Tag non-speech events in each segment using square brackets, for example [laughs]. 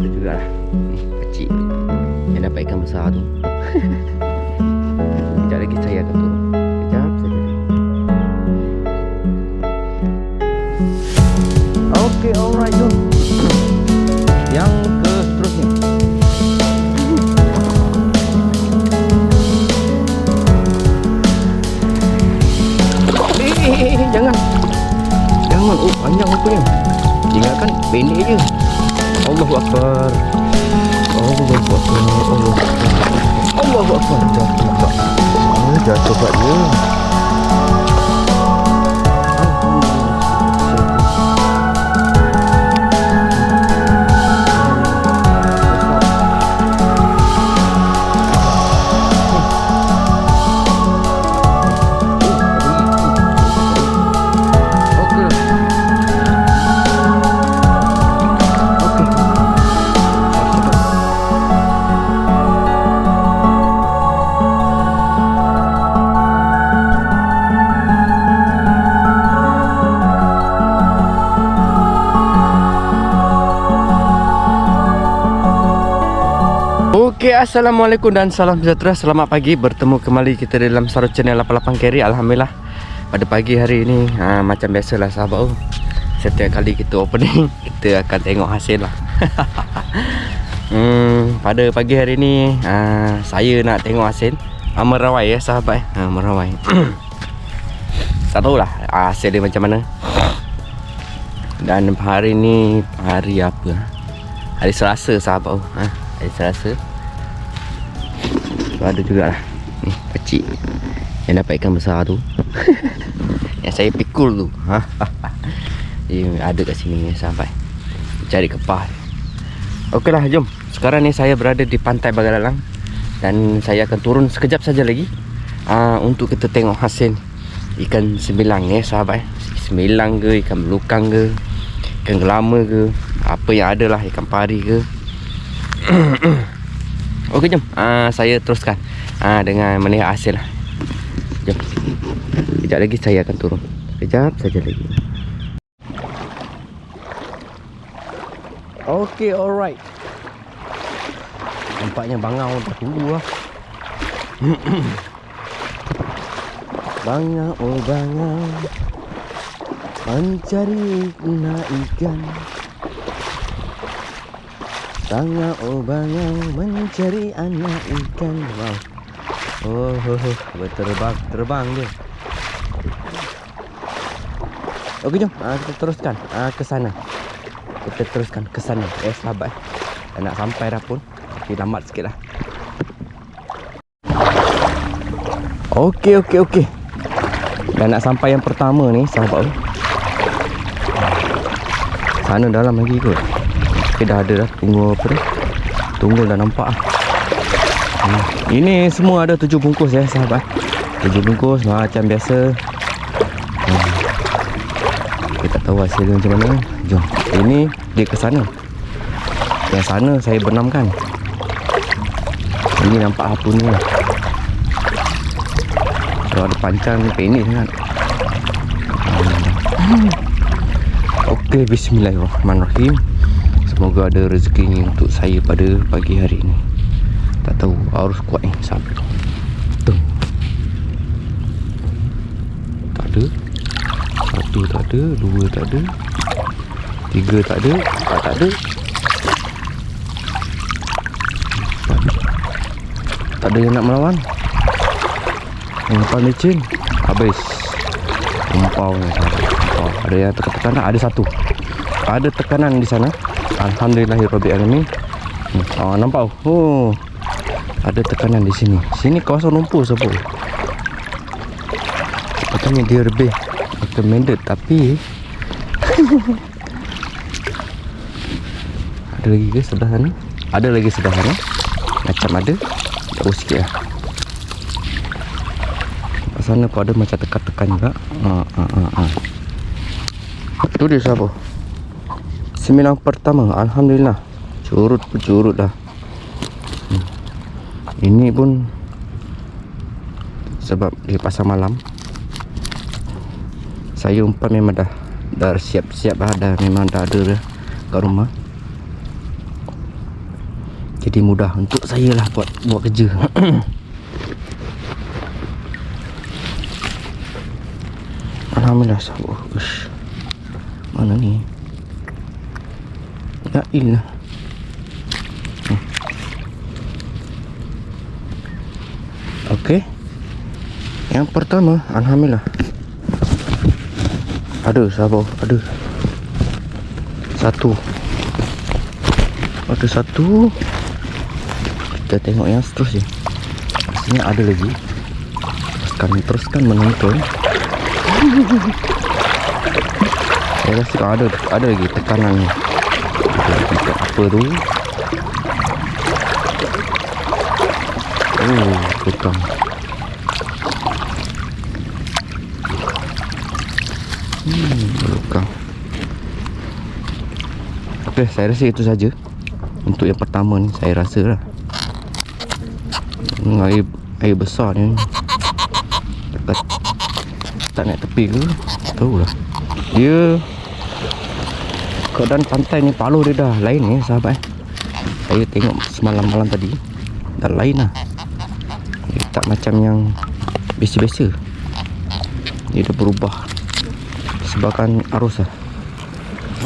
ada juga lah. Kecil. Yang dapat ikan besar tu. [laughs] Sekejap lagi saya akan turun. Sekejap saja Okay, alright jom Yang ke seterusnya. Eh, eh, eh, jangan. Jangan, oh panjang rupanya. Ingatkan pendek je Allahu Akbar. Allahu Akbar. Allahu Akbar. Allahu Akbar. Jatuh pula Jatuh pula dia Okey, Assalamualaikum dan salam sejahtera. Selamat pagi, bertemu kembali kita dalam Sarut Channel 88 Carry. Alhamdulillah Pada pagi hari ini, ha, macam biasalah sahabat oh, Setiap kali kita opening, [laughs] kita akan tengok hasil lah. [laughs] Hmm, Pada pagi hari ini, ha, saya nak tengok hasil. Ha, Merawai ya sahabat eh. ha, Merawai. [coughs] Tak tahulah ha, hasil dia macam mana. Dan hari ni, hari apa Hari Selasa sahabat oh, ha, Hari Selasa So ada jugalah. Ni kecil Yang dapat ikan besar tu. [laughs] Yang saya pikul tu. Ha? [laughs] Dia ada kat sini ni sampai. Cari kepah. Okey lah jom. Sekarang ni saya berada di pantai Bagalalang Dan saya akan turun sekejap saja lagi uh, Untuk kita tengok hasil Ikan sembilang ni sahabat eh. Sembilang ke Ikan belukang ke Ikan gelama ke Apa yang ada lah Ikan pari ke [clears throat] Okey jom. Uh, Saya teruskan. Uh, Dengan melihat hasil. Jom. Sekejap lagi saya akan turun. Sekejap saja lagi. Okey alright. Nampaknya bangau dah tunggu [coughs] lah Bangau oh bangau. Mencari guna ikan Bangau oh bangau mencari anak ikan Wow Oh, oh, oh. berterbang terbang dia. Okey jom. Ah, kita teruskan ah, ke sana. Kita teruskan ke sana. Eh sahabat. Dah nak sampai dah pun. Okey lambat sikit lah. Okey okey okey. Dah nak sampai yang pertama ni sahabat. Sana dalam lagi kot Okay dah ada dah. Tunggu apa dah Tunggu dah nampak lah hmm. Ini semua ada tujuh bungkus ya sahabat. Tujuh bungkus macam biasa. Hmm. Kita tahu hasil dia macam mana. Jom Ini dia ke sana. Yang sana saya benamkan. Ini nampak apa ni? Lah Kalau ada pancang ni pendek sangat. Okey bismillahirrahmanirrahim Semoga ada rezeki untuk saya pada pagi hari ini. Tak tahu harus kuat ni sampai tu. Tung. Tak ada. Satu tak ada, dua tak ada. Tiga tak ada, empat tak ada. Tak ada yang nak melawan. Umpan licin habis. Umpau ni Umpau. Ada yang tekan-tekan? Ada satu. Ada tekanan di sana. Alhamdulillahirrahmanirrahim. Hmm. Oh, nampak? Oh. Ada tekanan di sini. Sini kawasan lumpur sebab. Katanya dia lebih recommended tapi [laughs] ada lagi ke sebelah sana? Ada lagi sebelah sana. Macam ada. Jauh sikit lah. Sana pun ada macam tekan-tekan juga. Ha, ha, ha, ha. Tu dia siapa? Sembilan pertama Alhamdulillah Curut curut dah hmm. Ini pun Sebab di pasar malam Saya umpan memang dah Dah siap-siap Dah memang dah ada dah Kat rumah Jadi mudah untuk saya lah buat buat kerja. [coughs] Alhamdulillah sabar. Ush. Mana ni? Ya ilah. Hmm. Okey. Yang pertama, alhamdulillah. Ada sabar, ada. Satu. Ada satu. Kita tengok yang seterusnya. Pastinya ada lagi. Teruskan, teruskan menonton. Saya rasa ada ada lagi tekanan ni. Lagi kat apa tu? Oh, tukang. Hmm, tukang. Okey, saya rasa itu saja. Untuk yang pertama ni saya rasa lah. Hmm, air air besar ni. Dekat tak naik tepi ke? Tahu lah. Dia keadaan pantai ni Palu dia dah lain ni sahabat eh. Saya tengok semalam malam tadi dah lain lah. Dia tak macam yang biasa-biasa. Dia dah berubah sebabkan arus lah.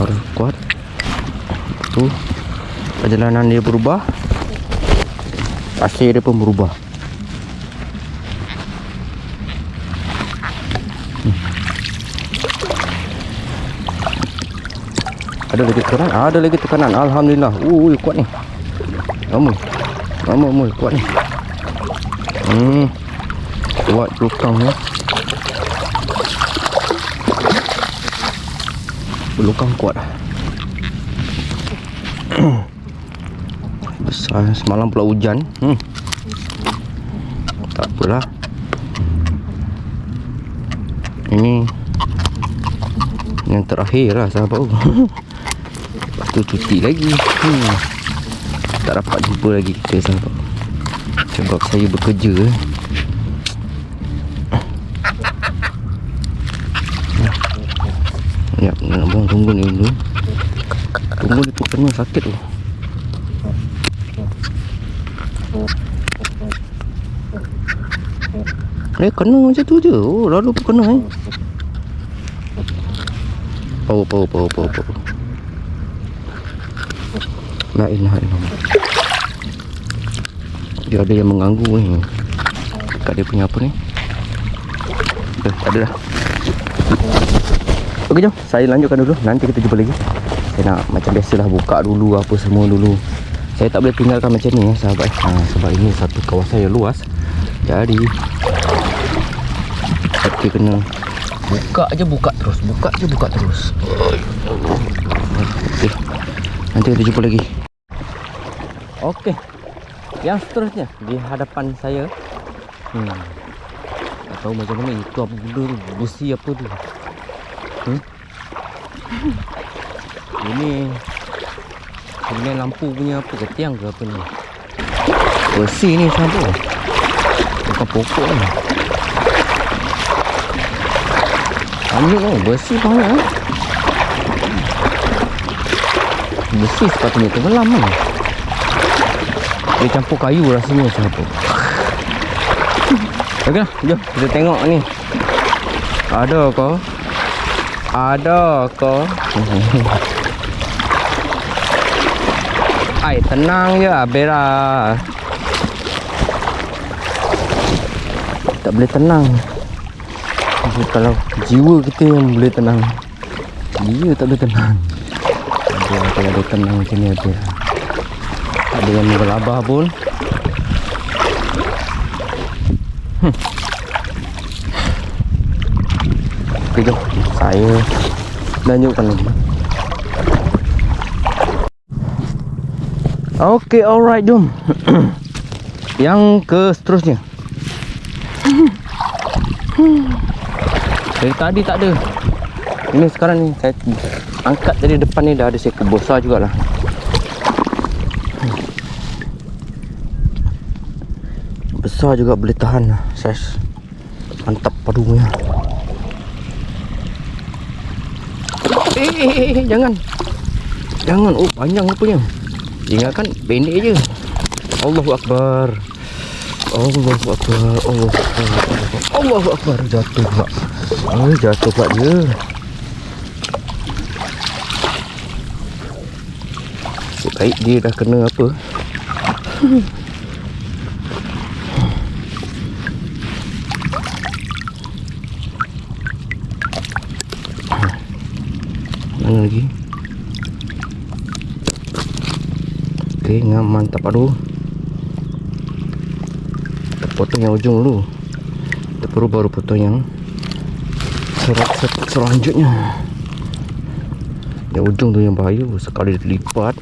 Arus kuat. Tu perjalanan dia berubah. Pasir dia pun berubah. Ada lagi tekanan? Ada lagi tekanan. Alhamdulillah. Ui, kuat ni. Lama. Lama, lama. Kuat ni. Hmm. Kuat belukang ni. Belukang kuat. [coughs] Besar. Semalam pula hujan. Hmm. Tak apalah. Ini yang terakhir lah sahabat [laughs] tu. Lepas tu cuti lagi. Hmm. Tak dapat jumpa lagi kita sahabat. Sebab saya bekerja. eh. Ya, nak buang tunggu ni dulu. Tunggu ni tu kena sakit tu. Eh kena macam tu je. Oh lalu pun kena eh. Power, power, power, power, power. La ilaha illallah. Dia ada yang mengganggu ni. Kat dia punya apa ni? Eh, ada dah. Okey jom, saya lanjutkan dulu. Nanti kita jumpa lagi. Saya nak macam biasalah buka dulu apa semua dulu. Saya tak boleh tinggalkan macam ni eh, sahabat. Ha, sebab ini satu kawasan yang luas. Jadi kita kena Buka je buka terus Buka je buka terus Okey Nanti kita jumpa lagi Okey. Yang seterusnya Di hadapan saya. Hmm. Tak tahu macam mana Itu apa benda tu Besi apa tu. Hmm? [laughs] Ini Sebenarnya lampu punya apa ke Tiang ke apa ni? Besi ni siapa? Bukan pokok ni. Banyak oh, besi banyak. Eh. Besi sepatutnya tenggelam kan. Dia campur kayu rasanya macam apa. [laughs] Okey lah, jom kita tengok ni. Ada ke? Ada ke? [laughs] Ai, tenang je Abera. Tak boleh tenang. Kalau jiwa kita yang boleh tenang Dia tak boleh tenang Ada kalau ada tenang macam ni ada Ada yang menggelabah pun. Hmm. Okay jom. Saya lanjutkan lagi. Okay alright jom. [coughs] Yang ke seterusnya? Dari tadi tak ada. Ini sekarang ni Saya angkat dari depan ni Dah ada seekor besar jugalah Besar juga boleh tahan lah Saiz Mantap padunya Eh, eh, eh, eh, jangan Jangan, oh panjang rupanya Ingatkan pendek je Allahu Akbar. Allahu Akbar. Allahu Akbar. Allahu Akbar. Jatuh pula. Oh, jatuh pula dia. Baik dia dah kena apa? Mana lagi? Okey, ngam mantap aduh. Kita potong yang ujung dulu. Kita perlu baru potong yang serat serat selanjutnya. Yang ujung tu yang bahaya sekali lipat.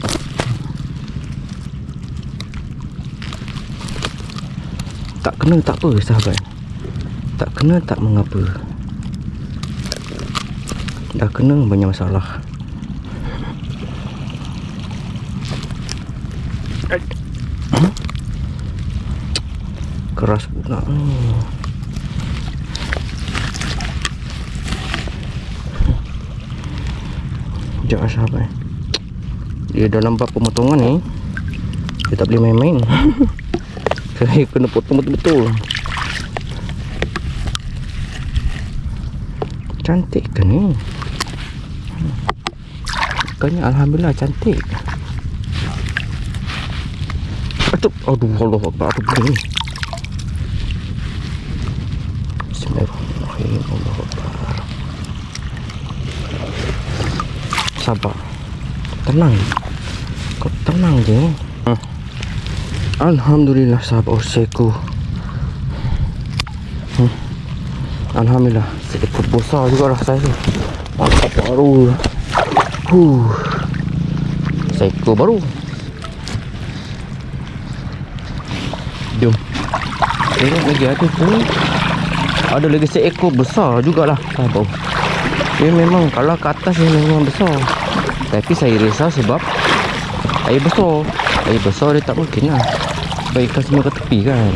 Tak kena tak apa sahabat. Tak kena tak mengapa. Dah kena banyak masalah. Keras pula. Hmm. Sekejap lah sahabat. Dia dalam bab pemotongan ni. Dia tak boleh main-main. [laughs] Saya kena potong betul-betul. Cantik ke ni? Bukannya Alhamdulillah cantik. Aduh, aduh Allah Akbar. Aduh, begini. Bismillahirrahmanirrahim. Allah Akbar. Sabar. Tenang. Kau tenang je. Hmm. Alhamdulillah sahabat usiaku. Hmm. Alhamdulillah Seekor besar juga lah saya Mantap baru Huh Seekor baru Jom Tengok lagi ada tu Ada lagi seekor besar jugalah. Sahabat Dia memang kalau ke atas dia memang besar. Tapi saya risau sebab Air besar. Air besar dia tak mungkin lah. Baikkan semua ke tepi kan.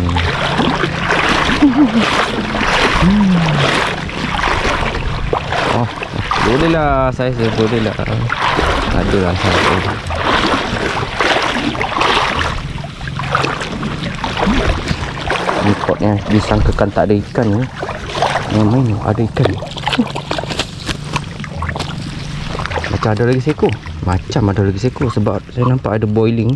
Oh, boleh lah saya boleh lah. Ada lah saya. Ni potnya disangkakan tak ada ikan ni. Yang main ada ikan. Macam ada lagi seko. Macam ada lagi seko sebab saya nampak ada boiling.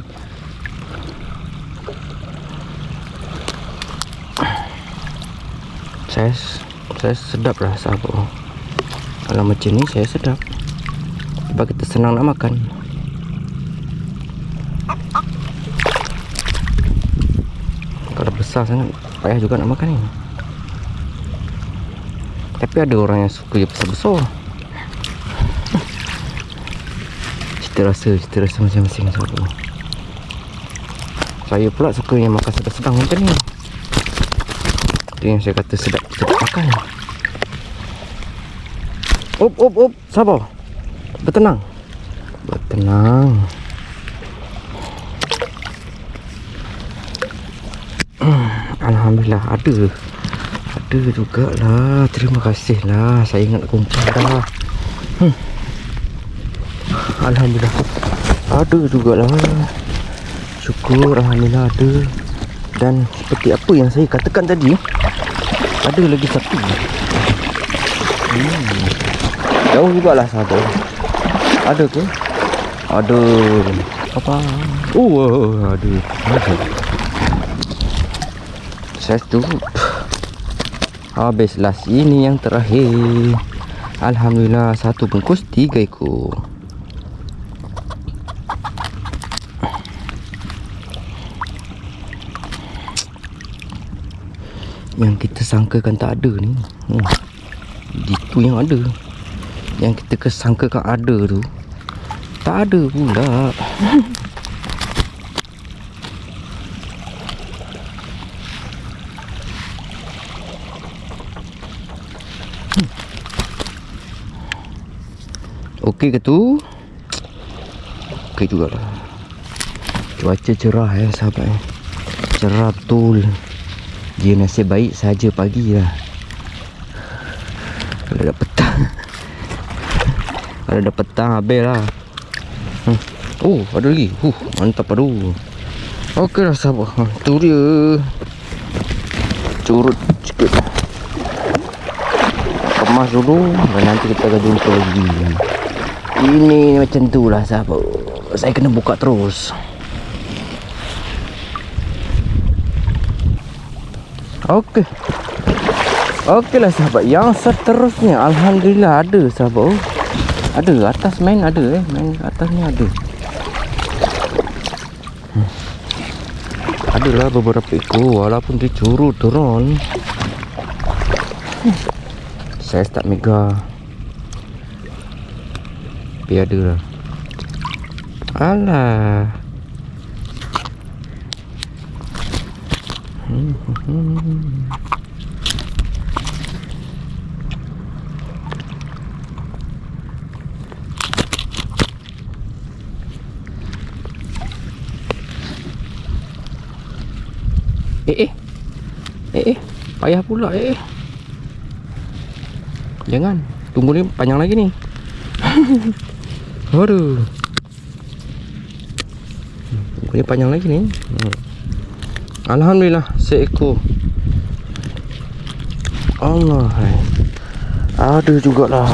Saya saya sedap lah sahabat kalau macam ni saya sedap sebab kita senang nak makan kalau besar sangat payah juga nak makan ni tapi ada orang yang suka je besar-besar cita rasa cita rasa masing-masing sahabat saya pula suka yang makan sedang-sedang macam ni itu yang saya kata sedap sedap makan Up, up, up. Sabar. Bertenang. Bertenang. Alhamdulillah ada. Ada jugalah. Terima kasih lah. Saya ingat kumpul dah. Hmm. Alhamdulillah. Ada jugalah. Syukur Alhamdulillah ada. Dan seperti apa yang saya katakan tadi. Ada lagi satu. Hmm. Jauh jugalah satu. Ada ke? Ada. Apa? Oh, ada. Ada. Satu. Habislah sini yang terakhir. Alhamdulillah satu bungkus tiga ekor. Yang kita sangkakan tak ada ni. Hmm. Itu yang ada. Yang kita kesangkakan ada tu tak ada pula. [laughs] Okey ke tu? Okey jugalah. Cuaca cerah ya sahabat eh. Cerah betul. Dia nasib baik saja pagi lah. Kalau dah petang. [laughs] Kalau dah petang habis lah. Hmm. Oh, ada lagi. Huh, mantap aduh. Okey lah sahabat. Ha, tu dia. Curut sikit. Kemas dulu dan nanti kita akan jumpa lagi. Ini macam tu lah sahabat. Saya kena buka terus. Okey. Okey lah sahabat. Yang seterusnya Alhamdulillah ada sahabat. Ada atas main ada eh. Main atas ni ada. Adalah beberapa ekor walaupun dia curut turun. Saya start mega. Tapi ada lah. Alah. Eh eh. Eh eh. Payah pula eh eh. Jangan. Tunggu ni panjang lagi ni [laughs] Aduh Tunggu ni panjang lagi ni hmm. Alhamdulillah Seekor Allah. Ada jugalah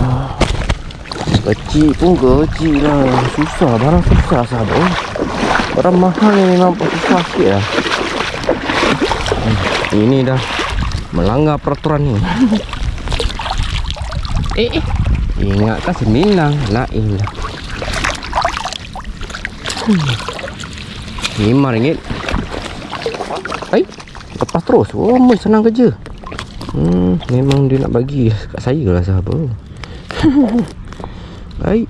Kecil pun kecil lah Susah Barang susah sahabat Barang mahal ni memang susah sikit lah ini dah melanggar peraturan ni. [laughs] eh, eh. Ingatkan sembilan. La ilah. Lima ringgit. Hai. Lepas terus. Oh, mai senang kerja. Hmm, memang dia nak bagi kat saya lah sahabat. [laughs] Baik.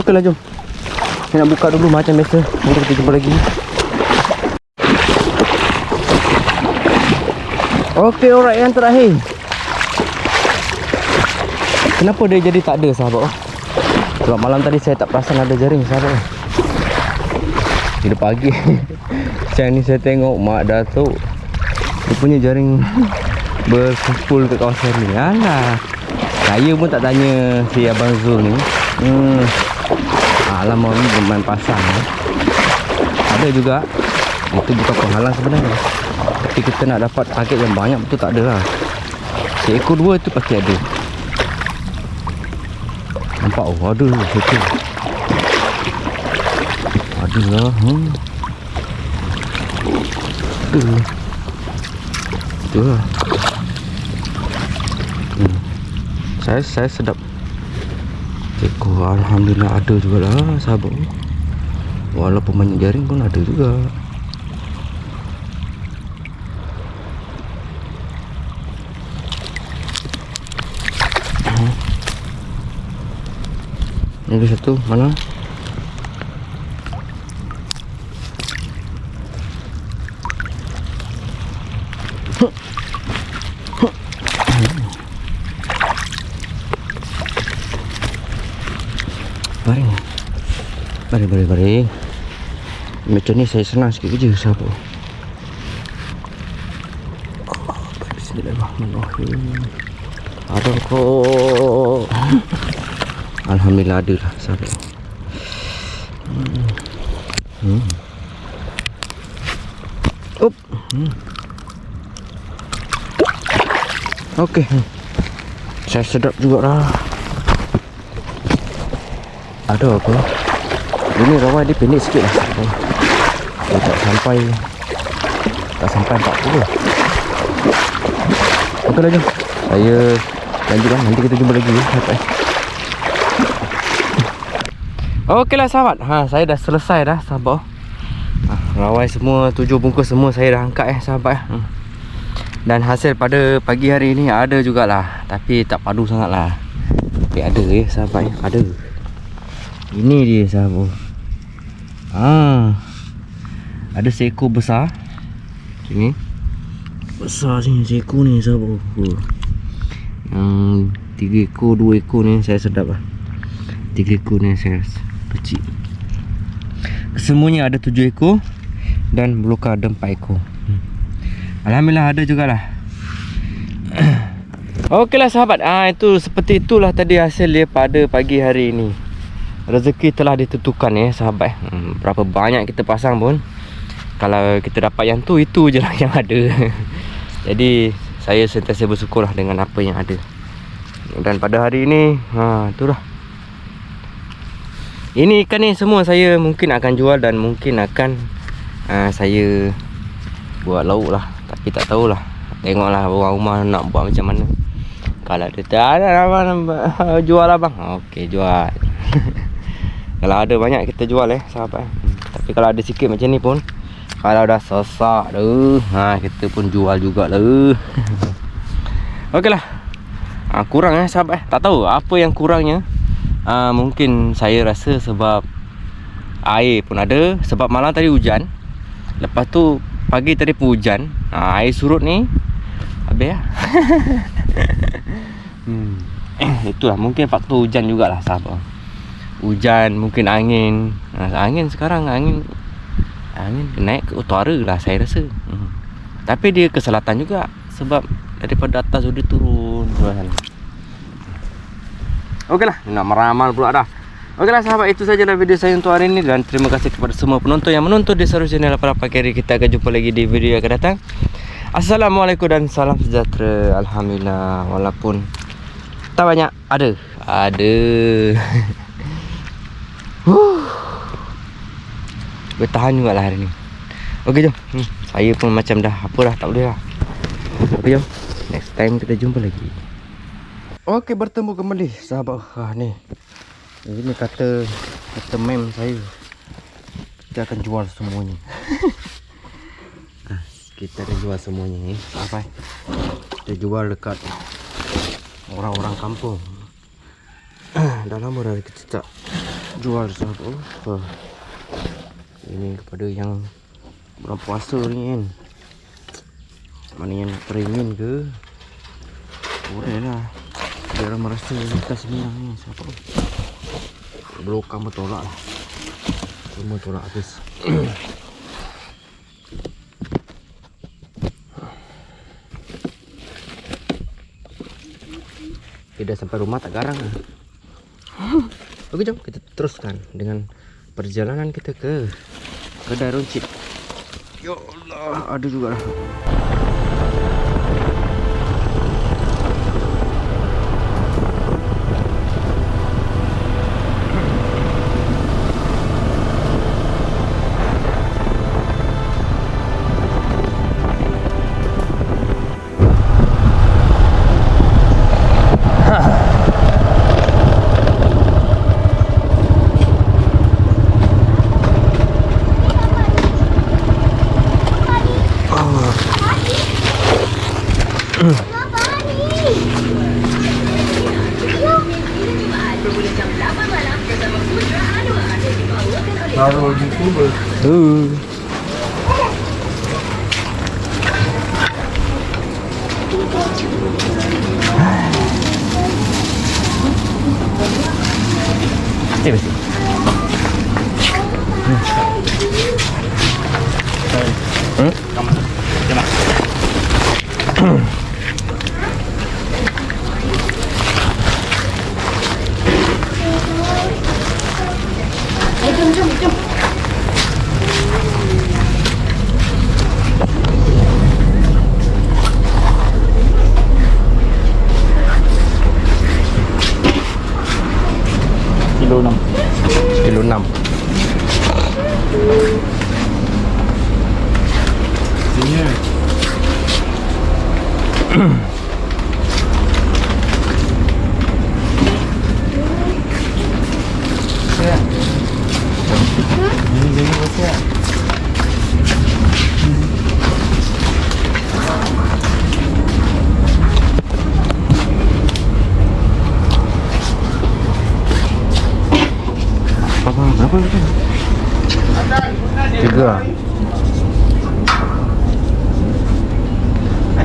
Okeylah jom. Saya nak buka dulu macam biasa. Nanti kita jumpa lagi. Okey, alright yang terakhir. Kenapa dia jadi tak ada sahabat? Sebab malam tadi saya tak perasan ada jaring sahabat. Bila pagi [laughs] Siang ni saya tengok Mak Datuk Dia punya jaring [laughs] Berkumpul ke kawasan ni Alah Saya pun tak tanya Si Abang Zul ni Hmm Alamak ni bermain pasang eh. Ada juga. Itu bukan penghalang sebenarnya. Tapi kita nak dapat target yang banyak Betul tak ada lah Seekor dua itu pasti ada. Nampak? Oh ada Seekor. Ada lah hmm. Ada Itu lah. Hmm. Saya saya sedap Ekor Alhamdulillah ada juga lah sahabat Walaupun banyak jaring pun ada juga. Ini satu mana? Macam ni saya senang sikit kerja Siapa Bismillahirrahmanirrahim Ada kok Alhamdulillah ada lah Sahabat hmm. hmm. Up. Hmm. Okey. Saya sedap juga lah. Ada apa? Ini rawai dia pendek sikit lah. Dia tak sampai tak sampai 40. Okey lah jom. Saya lanjutkan nanti kita jumpa lagi. Sampai. Okeylah sahabat. Ha saya dah selesai dah sahabat. Ha, rawai semua tujuh bungkus semua saya dah angkat eh sahabat eh. Hmm. Dan hasil pada pagi hari ni ada jugalah Tapi tak padu sangat lah Tapi ada ya sahabat eh. Ada Ini dia sahabat ha. Ada seekor besar? Sini Besar sini seekor ni sahabat Yang Tiga ekor, dua ekor ni saya sedap lah. Tiga ekor ni saya rasa Kecil. Semuanya ada tujuh ekor Dan belukar ada empat ekor. Hmm. Alhamdulillah ada jugalah. [clears throat] Okeylah sahabat. Ah Itu seperti itulah tadi hasil dia pada pagi hari ini. Rezeki telah ditentukan ya sahabat. Hmm, Berapa banyak kita pasang pun Kalau kita dapat yang tu Itu je lah [laughs] yang ada. Jadi saya sentiasa bersyukur lah dengan apa yang ada. Dan pada hari ini ha, Itulah Ini ikan ni semua saya mungkin akan jual Dan mungkin akan uh, Saya Buat lauk lah. Tapi tak tahulah. Tengoklah orang rumah nak buat macam mana. Kalau dia tak ada abang [laughs] Jual lah bang Okey jual. [laughs] Kalau ada banyak kita jual eh sahabat. Hmm. Tapi kalau ada sikit macam ni pun Kalau dah sesak tu ha, Kita pun jual jugalah. [laughs] Okeylah. Ha, Kurang eh sahabat eh. Tak tahu apa yang kurangnya. Ha, Mungkin saya rasa sebab Air pun ada. Sebab malam tadi hujan. Lepas tu Pagi tadi pun hujan. Ha, Air surut ni Habis lah [laughs] hmm. Itulah. Mungkin faktor hujan jugalah sahabat. Hujan mungkin angin. Ha, Angin sekarang angin Angin naik ke utara lah saya rasa. Hmm. Tapi dia ke selatan juga Sebab daripada atas dia turun Okeylah nak meramal pula dah. Okeylah sahabat itu sajalah video saya untuk hari ini Dan terima kasih kepada semua penonton yang menonton di seluruh channel Para Pakiri Kita akan jumpa lagi di video yang akan datang. Assalamualaikum dan salam sejahtera. Alhamdulillah Walaupun Tak banyak Ada. Ada. Huh. Bertahan juga lah hari ni. Okey jom. Hmm, Saya pun macam dah Apa dah tak boleh lah. Okey jom. Next time kita jumpa lagi. Okey bertemu kembali Sahabat. Ah, ni. Ini kata Kata mem saya. Kita akan jual semuanya [laughs] Ah, Kita akan jual semuanya ni. Apa? Kita jual dekat Orang-orang kampung. Dah lama dah kita tak jual satu. Uh. Ini kepada yang bulan puasa ni kan mana yang nak teringin ke? Boleh lah. Dia orang merasa kita sembilan ni siapa? Belokang bertolak lah. Semua tolak habis. [coughs] Dah sampai rumah tak garang lah. [coughs] Okey jom kita teruskan dengan perjalanan kita ke kedai runcit. Ya Allah, ada juga lah.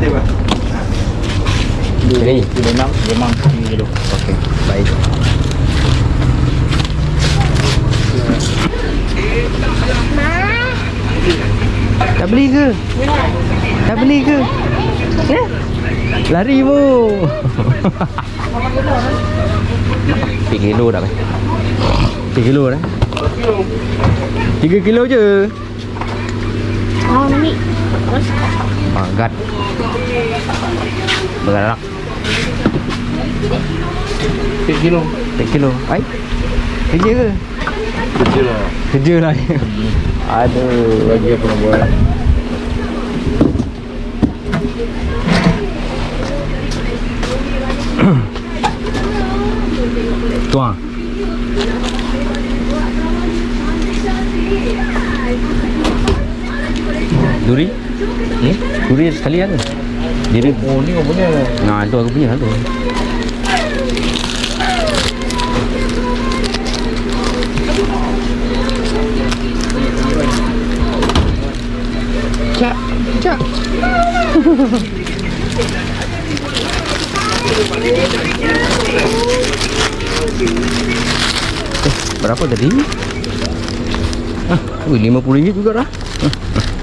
Ada apa? Ini? Enam, memang tiga kilo. Okey, baik. Tak beli ke? Tak beli ke? Eh? Lari bu. [laughs] Tiga kilo dah. Tiga kilo dah. Tiga kilo je. Oh, ni. Magat. Bergerak. Tiga kilo. Tiga kilo. Ai. Kerja ke? Kerja lah. Kerja lah. [laughs] Aduh. Lagi apa nak buat? [coughs] Tuang. Duri? Hmm? Duri sekali ada. Diri. Oh ni kau punya. Nah, itu aku punya lah tu. Cak, cak. [laughs] eh, berapa tadi? Ah, RM50 juga dah.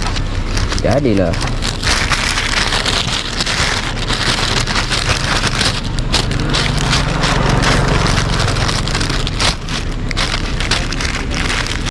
[laughs] Jadilah.